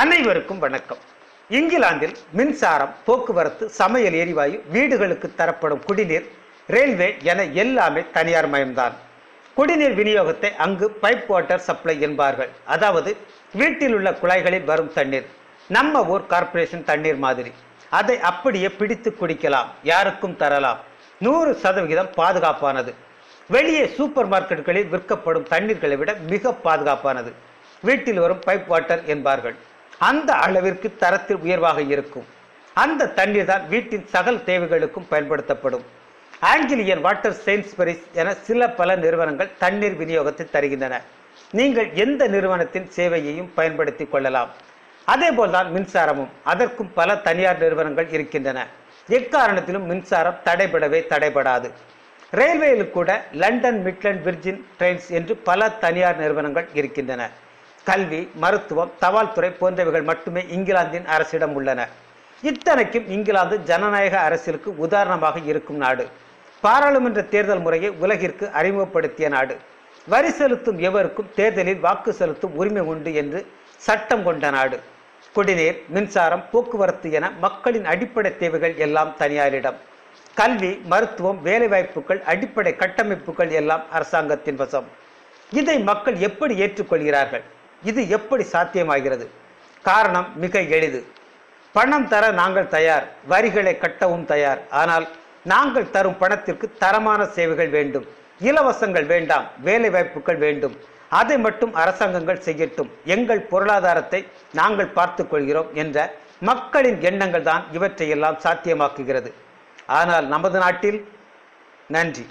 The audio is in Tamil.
அனைவருக்கும் வணக்கம். இங்கிலாந்தில் மின்சாரம் போக்குவரத்து சமையல் எரிவாயு வீடுகளுக்கு தரப்படும் குடிநீர் ரயில்வே என எல்லாமே தனியார் மயம்தான். குடிநீர் விநியோகத்தை அங்கு பைப் வாட்டர் சப்ளை என்பார்கள். அதாவது வீட்டில் உள்ள குழாய்களில் வரும் தண்ணீர். நம்ம ஊர் கார்ப்பரேஷன் தண்ணீர் மாதிரி. அதை அப்படியே பிடித்து குடிக்கலாம். யாருக்கும் தரலாம். நூறு சதவிகிதம் பாதுகாப்பானது. வெளியே சூப்பர் மார்க்கெட்டுகளில் விற்கப்படும் தண்ணீர்களை விட மிக பாதுகாப்பானது. வீட்டில் வரும் பைப் வாட்டர் என்பார்கள். அந்த அளவிற்கு தரத்தில் உயர்வாக இருக்கும். அந்த தண்ணீர் தான் வீட்டின் சகல் தேவைகளுக்கும் பயன்படுத்தப்படும். ஆங்கிலியன் வாட்டர் செயின்ஸ்பரிஸ் என சில பல நிறுவனங்கள் தண்ணீர் விநியோகத்தை தருகின்றன. நீங்கள் எந்த நிறுவனத்தின் சேவையையும் பயன்படுத்தி கொள்ளலாம். அதேபோல்தான் மின்சாரமும். அதற்கும் பல தனியார் நிறுவனங்கள் இருக்கின்றன. எக்காரணத்திலும் மின்சாரம் தடைபடவே தடைபடாது. ரயில்வேயில் கூட லண்டன் மிட்லண்ட் விர்ஜின் ட்ரெயின்ஸ் என்று பல தனியார் நிறுவனங்கள் இருக்கின்றன. கல்வி மருத்துவம் தபால் துறை போன்றவைகள் மட்டுமே இங்கிலாந்தின் அரசிடம் உள்ளன. இத்தனைக்கும் இங்கிலாந்து ஜனநாயக அரசியலுக்கு உதாரணமாக இருக்கும் நாடு. பாராளுமன்ற தேர்தல் முறையை உலகிற்கு அறிமுகப்படுத்திய நாடு. வரி செலுத்தும் எவருக்கும் தேர்தலில் வாக்கு செலுத்தும் உரிமை உண்டு என்று சட்டம் கொண்ட நாடு. குடிநீர் மின்சாரம் போக்குவரத்து என மக்களின் அடிப்படை தேவைகள் எல்லாம் தனியாரிடம். கல்வி மருத்துவம் வேலைவாய்ப்புகள் அடிப்படை கட்டமைப்புகள் எல்லாம் அரசாங்கத்தின் வசம். இதை மக்கள் எப்படி ஏற்றுக்கொள்கிறார்கள்? இது எப்படி சாத்தியமாகிறது? காரணம் மிக எளிது. பணம் தர நாங்கள் தயார் வரிகளை கட்டவும் தயார். ஆனால் நாங்கள் தரும் பணத்திற்கு தரமான சேவைகள் வேண்டும் இலவசங்கள் வேண்டாம் வேலை வாய்ப்புகள் வேண்டும். அதை மட்டும் அரசாங்கங்கள் செய்யட்டும். எங்கள் பொருளாதாரத்தை நாங்கள் பார்த்து கொள்கிறோம் என்ற மக்களின் எண்ணங்கள் தான் இவற்றையெல்லாம் சாத்தியமாக்குகிறது. ஆனால் நமது நாட்டில் நன்றி.